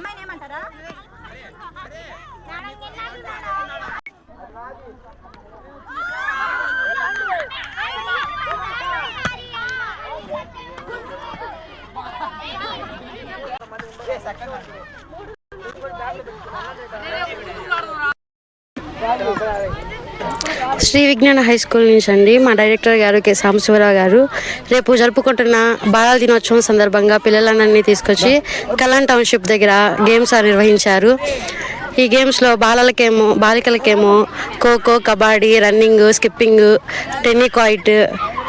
అమ్మాయిని ఏమంటారా శ్రీ విజ్ఞాన హై స్కూల్ నుంచి అండి మా డైరెక్టర్ గారు కె. సాంబశివరావు గారు. రేపు జరుపుకుంటున్న బాలల దినోత్సవం సందర్భంగా పిల్లలందరినీ తీసుకొచ్చి కలాన్ టౌన్షిప్ దగ్గర గేమ్స్ నిర్వహించారు. ఈ గేమ్స్లో బాలలకేమో బాలికలకేమో kho kho kabaddi running skipping tennikoit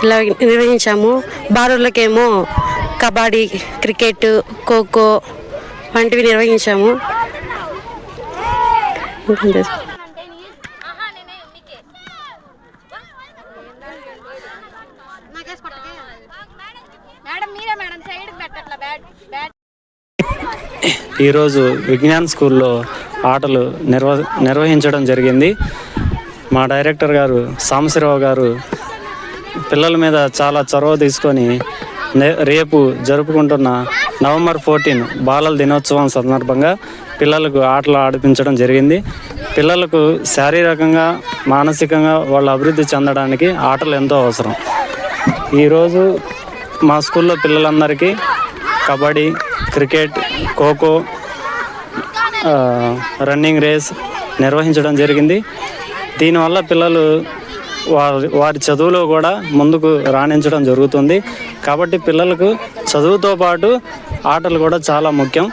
ఇలా నిర్వహించాము. బాలులకేమో కబడ్డీ క్రికెట్ ఖోఖో వంటివి నిర్వహించాము ఇంకంతే. మేడం మీరే మేడం సైడ్ పెట్టట్లా బ్యాట్ బ్యాట్ ఈరోజు విజ్ఞాన్ స్కూల్లో ఆటలు నిర్వ నిర్వహించడం జరిగింది. మా డైరెక్టర్ గారు సాంబశివరావు గారు పిల్లల మీద చాలా చొరవ తీసుకొని రేపు జరుపుకుంటున్న నవంబర్ ఫోర్టీన్ బాలల దినోత్సవం సందర్భంగా పిల్లలకు ఆటలు ఆడిపించడం జరిగింది. పిల్లలకు శారీరకంగా మానసికంగా వాళ్ళు అభివృద్ధి చెందడానికి ఆటలు ఎంతో అవసరం. ఈరోజు మా స్కూల్లో పిల్లలందరికీ kabaddi cricket kho kho running race నిర్వహించడం జరిగింది. దీనివల్ల పిల్లలు వారి వారి చదువులో కూడా ముందుకు రాణించడం జరుగుతుంది. కాబట్టి పిల్లలకు చదువుతో పాటు ఆటలు కూడా చాలా ముఖ్యం.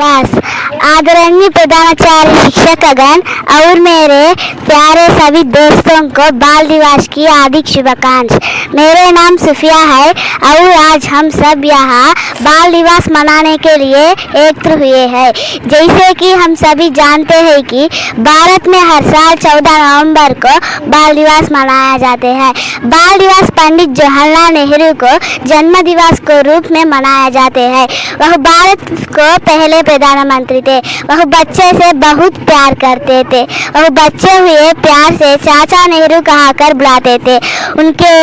class. आदरणीय प्रधानाचार्य शिक्षकगण और मेरे प्यारे सभी दोस्तों को बाल दिवस की हार्दिक शुभकामनाएँ मेरे नाम सुफिया है, और आज हम सब यहाँ बाल दिवस मनाने के लिए एकत्र हुए हैं। जैसे कि हम सभी जानते हैं कि भारत में हर साल 14 नवंबर को बाल दिवस मनाया जाते हैं। बाल दिवस पंडित जवाहरलाल नेहरू को जन्म दिवस को रूप में मनाया जाते हैं। वह भारत को पहले प्रधानमंत्री थे। वह बच्चे से बहुत प्यार करते थे। वह बच्चे हुए प्यार से चाचा नेहरू कहा कर बुलाते थे। उनके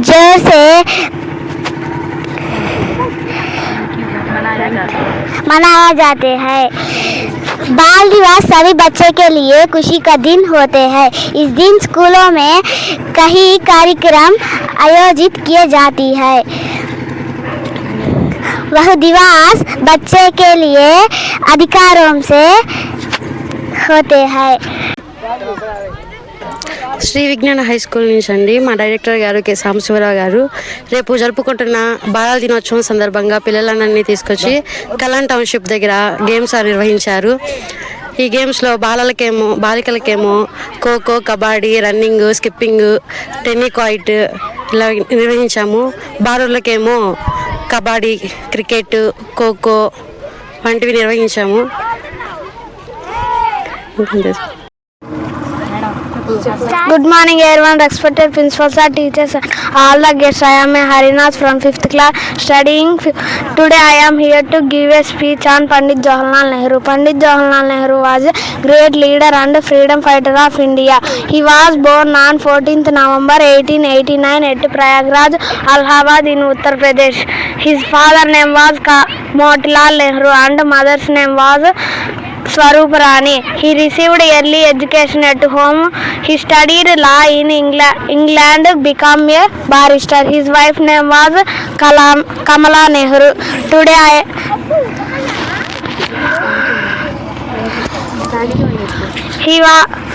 ज़ोर से मनाया जाते हैं। बाल दिवस सभी बच्चे के लिए खुशी का दिन होते हैं। इस दिन स्कूलों में कई कार्यक्रम आयोजित किए जाती है। वह दिवस बच्चे के लिए अधिकारों से होते हैं శ్రీ విజ్ఞాన హై స్కూల్ నుంచి అండి మా డైరెక్టర్ గారు కె సాంబశివరావు గారు రేపు జరుపుకుంటున్న బాలల దినోత్సవం సందర్భంగా పిల్లలందరినీ తీసుకొచ్చి కలాన్ టౌన్షిప్ దగ్గర గేమ్స్ నిర్వహించారు ఈ గేమ్స్లో బాలలకేమో బాలికలకేమో khokho kabaddi running skipping tenniquoit ఇలా నిర్వహించాము బాలులకేమో కబడ్డీ క్రికెట్ ఖోఖో వంటివి నిర్వహించాము. Good morning, everyone. Respected principals and teachers, and all the guests. I am a Harinath from fifth class, studying. Today, I am here to give a speech on Pandit Jawaharlal Nehru. Pandit Jawaharlal Nehru was a great leader and freedom fighter of India. He was born on 14th November 1889 at Prayagraj, Allahabad in Uttar Pradesh. His father name was Ka- Motilal Nehru and mother's name was Swarup Rani. He received early education at home. He studied law in Engla- England, became a barrister. His wife name was Kalam- Kamala Nehru. Today I he was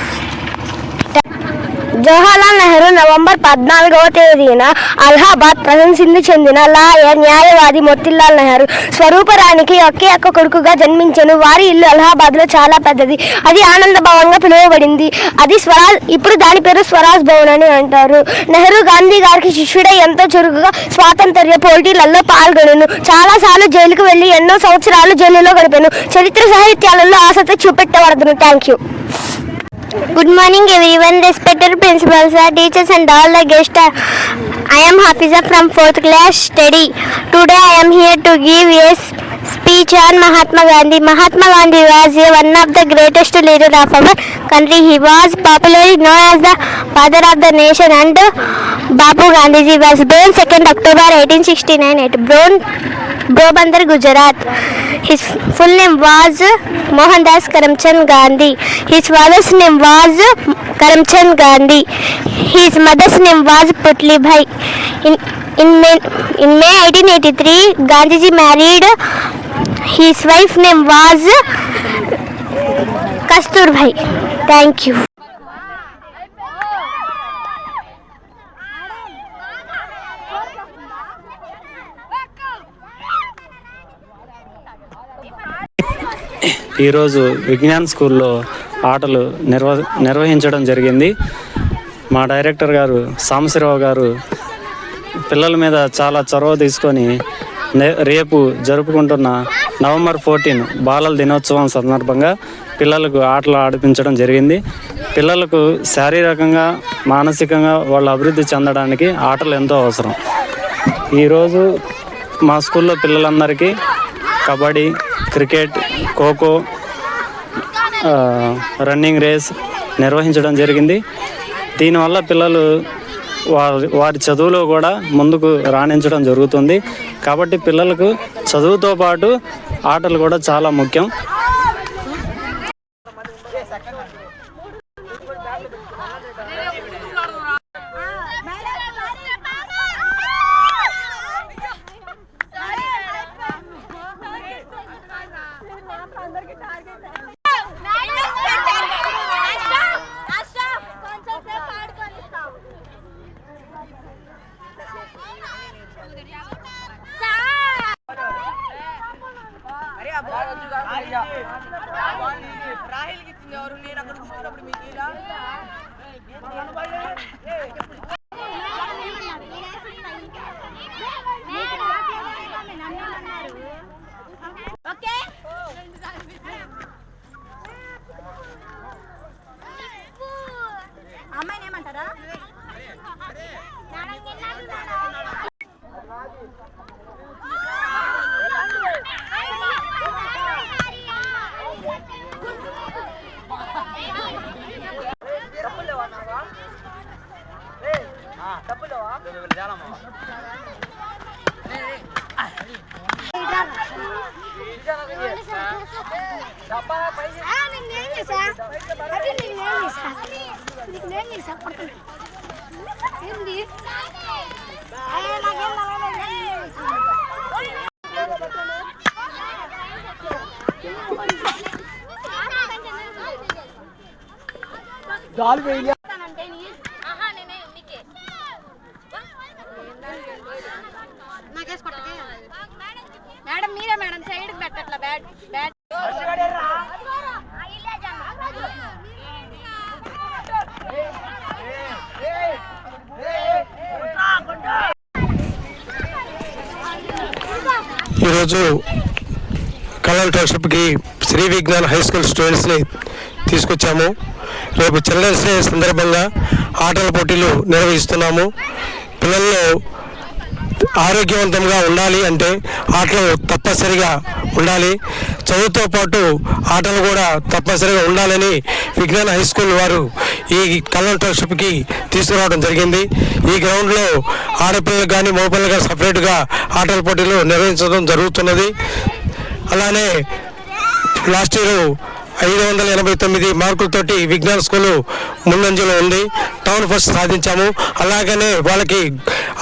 Jawaharlal Nehru November పద్నాలుగవ తేదీన అలహాబాద్ ప్రశంసింది చెందిన lawyer న్యాయవాది మోతిలాల్ నెహ్రూ స్వరూపరానికి ఒకే ఒక్క కొడుకుగా జన్మించను. వారి ఇల్లు అలహాబాద్లో చాలా పెద్దది. అది ఆనంద భవన్గా పిలువబడింది. అది స్వరాజ్ ఇప్పుడు దాని పేరు స్వరాజ్ భవన్ అని అంటారు. నెహ్రూ గాంధీ గారికి శిష్యుడై ఎంతో చురుకుగా స్వాతంత్ర్య పోటీలలో పాల్గొనను. చాలా సార్లు జైలుకు వెళ్ళి ఎన్నో సంవత్సరాలు జైలులో గడిపాను. చరిత్ర సాహిత్యాలలో ఆసక్తి చూపెట్టబడదును thank you Good morning everyone, respected principals, sir, teachers and all the guests. I am Hafiza from 4th class study. Today I am here to give a speech on Mahatma Gandhi. Mahatma Gandhi was a one of the greatest leader of our country. He was popularly known as the father of the nation and Bapu Gandhiji was born 2nd October 1869 at Brown, Brobandar, Gujarat. His full name was Mohandas Karamchand Gandhi. His father's name was Karamchand Gandhi. His mother's name was Putli Bhai. In, in May in May eighteen eighty three Gandhiji married his wife name was Kasturbai thank you ఈరోజు విజ్ఞాన్ స్కూల్లో ఆటలు నిర్వ నిర్వహించడం జరిగింది. మా director గారు సాంబశివరావు గారు పిల్లల మీద చాలా చొరవ తీసుకొని రేపు జరుపుకుంటున్న నవంబర్ ఫోర్టీన్ బాలల దినోత్సవం సందర్భంగా పిల్లలకు ఆటలు ఆడిపించడం జరిగింది. పిల్లలకు శారీరకంగా మానసికంగా వాళ్ళు అభివృద్ధి చెందడానికి ఆటలు ఎంతో అవసరం. ఈరోజు మా స్కూల్లో పిల్లలందరికీ kabaddi cricket kho kho running race నిర్వహించడం జరిగింది. దీనివల్ల పిల్లలు వారి వారి చదువులో కూడా ముందుకు రాణించడం జరుగుతుంది. కాబట్టి పిల్లలకు చదువుతో పాటు ఆటలు కూడా చాలా ముఖ్యం. మేడం మీరే మేడం సైడ్ పెట్టట్లా బ్యాట్ బ్యాట్ ఈరోజు కళల టౌన్షిప్కి శ్రీ విజ్ఞాన్ హై స్కూల్ స్టూడెంట్స్ని తీసుకొచ్చాము. రేపు చిల్డ్రన్స్ డే సందర్భంగా ఆటల పోటీలు నిర్వహిస్తున్నాము. పిల్లల్లో ఆరోగ్యవంతంగా ఉండాలి అంటే ఆటలు తప్పనిసరిగా ఉండాలి. చదువుతో పాటు ఆటలు కూడా తప్పనిసరిగా ఉండాలని విజ్ఞాన హై స్కూల్ వారు ఈ కళ్యాణ్ టౌన్షిప్కి తీసుకురావడం జరిగింది. ఈ గ్రౌండ్లో ఆడపిల్లలు కానీ మగపిల్లలు కానీ సపరేట్గా ఆటల పోటీలు నిర్వహించడం జరుగుతున్నది. అలానే లాస్ట్ ఇయర్ ఐదు వందల ఎనభై తొమ్మిది మార్కులతోటి విజ్ఞాన స్కూలు ముందంజలో ఉంది. టౌన్ ఫస్ట్ సాధించాము. అలాగనే వాళ్ళకి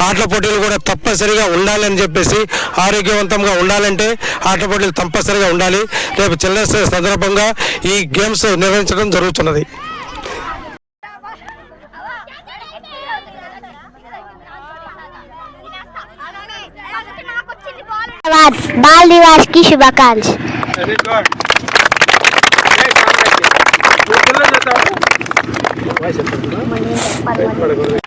ఆటల పోటీలు కూడా తప్పనిసరిగా ఉండాలని చెప్పేసి ఆరోగ్యవంతంగా ఉండాలంటే ఆటల పోటీలు తప్పనిసరిగా ఉండాలి. రేపు చిల్డ్రన్స్ సందర్భంగా ఈ గేమ్స్ నిర్వహించడం జరుగుతున్నది. బాల్ శుభాకాంక్ష. చదువుతావు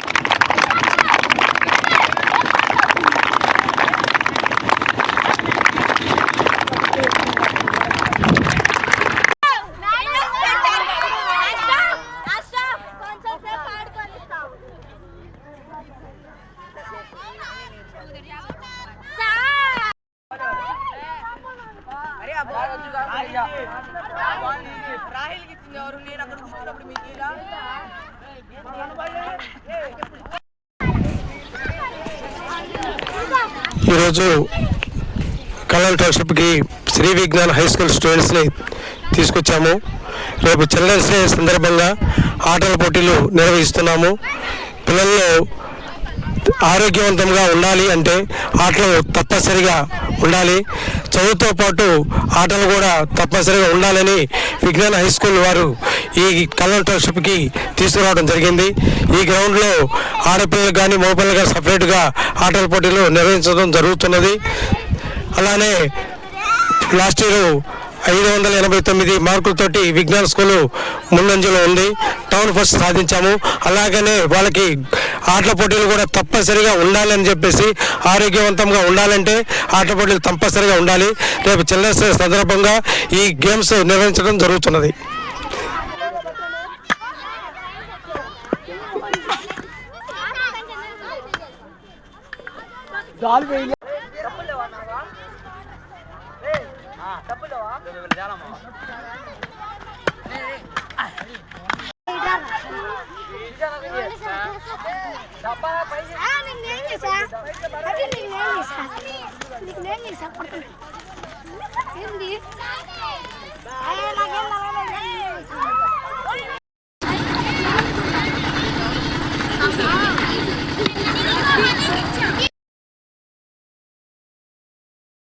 ఈరోజు కలర్ టౌన్షిప్కి శ్రీ విజ్ఞాన్ హై స్కూల్ స్టూడెంట్స్ని తీసుకొచ్చాము. రేపు చిల్డ్రన్స్ డే సందర్భంగా ఆటల పోటీలు నిర్వహిస్తున్నాము. పిల్లల్లో ఆరోగ్యవంతంగా ఉండాలి అంటే ఆటలు తప్పనిసరిగా ఉండాలి. చదువుతో పాటు ఆటలు కూడా తప్పనిసరిగా ఉండాలని విజ్ఞాన హై స్కూల్ వారు ఈ కలర్ టౌన్షిప్కి తీసుకురావడం జరిగింది. ఈ గ్రౌండ్లో ఆడపిల్లలకు కానీ మగపిల్లలు కానీ సపరేట్గా ఆటల పోటీలు నిర్వహించడం జరుగుతున్నది. అలానే లాస్ట్ ఇయర్ ఐదు వందల ఎనభై తొమ్మిది మార్కులతోటి విజ్ఞాన స్కూలు ముందంజలో ఉంది. టౌన్ ఫస్ట్ సాధించాము. అలాగనే వాళ్ళకి ఆటల పోటీలు కూడా తప్పనిసరిగా ఉండాలని చెప్పేసి ఆరోగ్యవంతంగా ఉండాలంటే ఆటల పోటీలు తప్పనిసరిగా ఉండాలి. రేపు చిల్డ్రన్స్ డే సందర్భంగా ఈ గేమ్స్ నిర్వహించడం జరుగుతున్నది. ఏంది?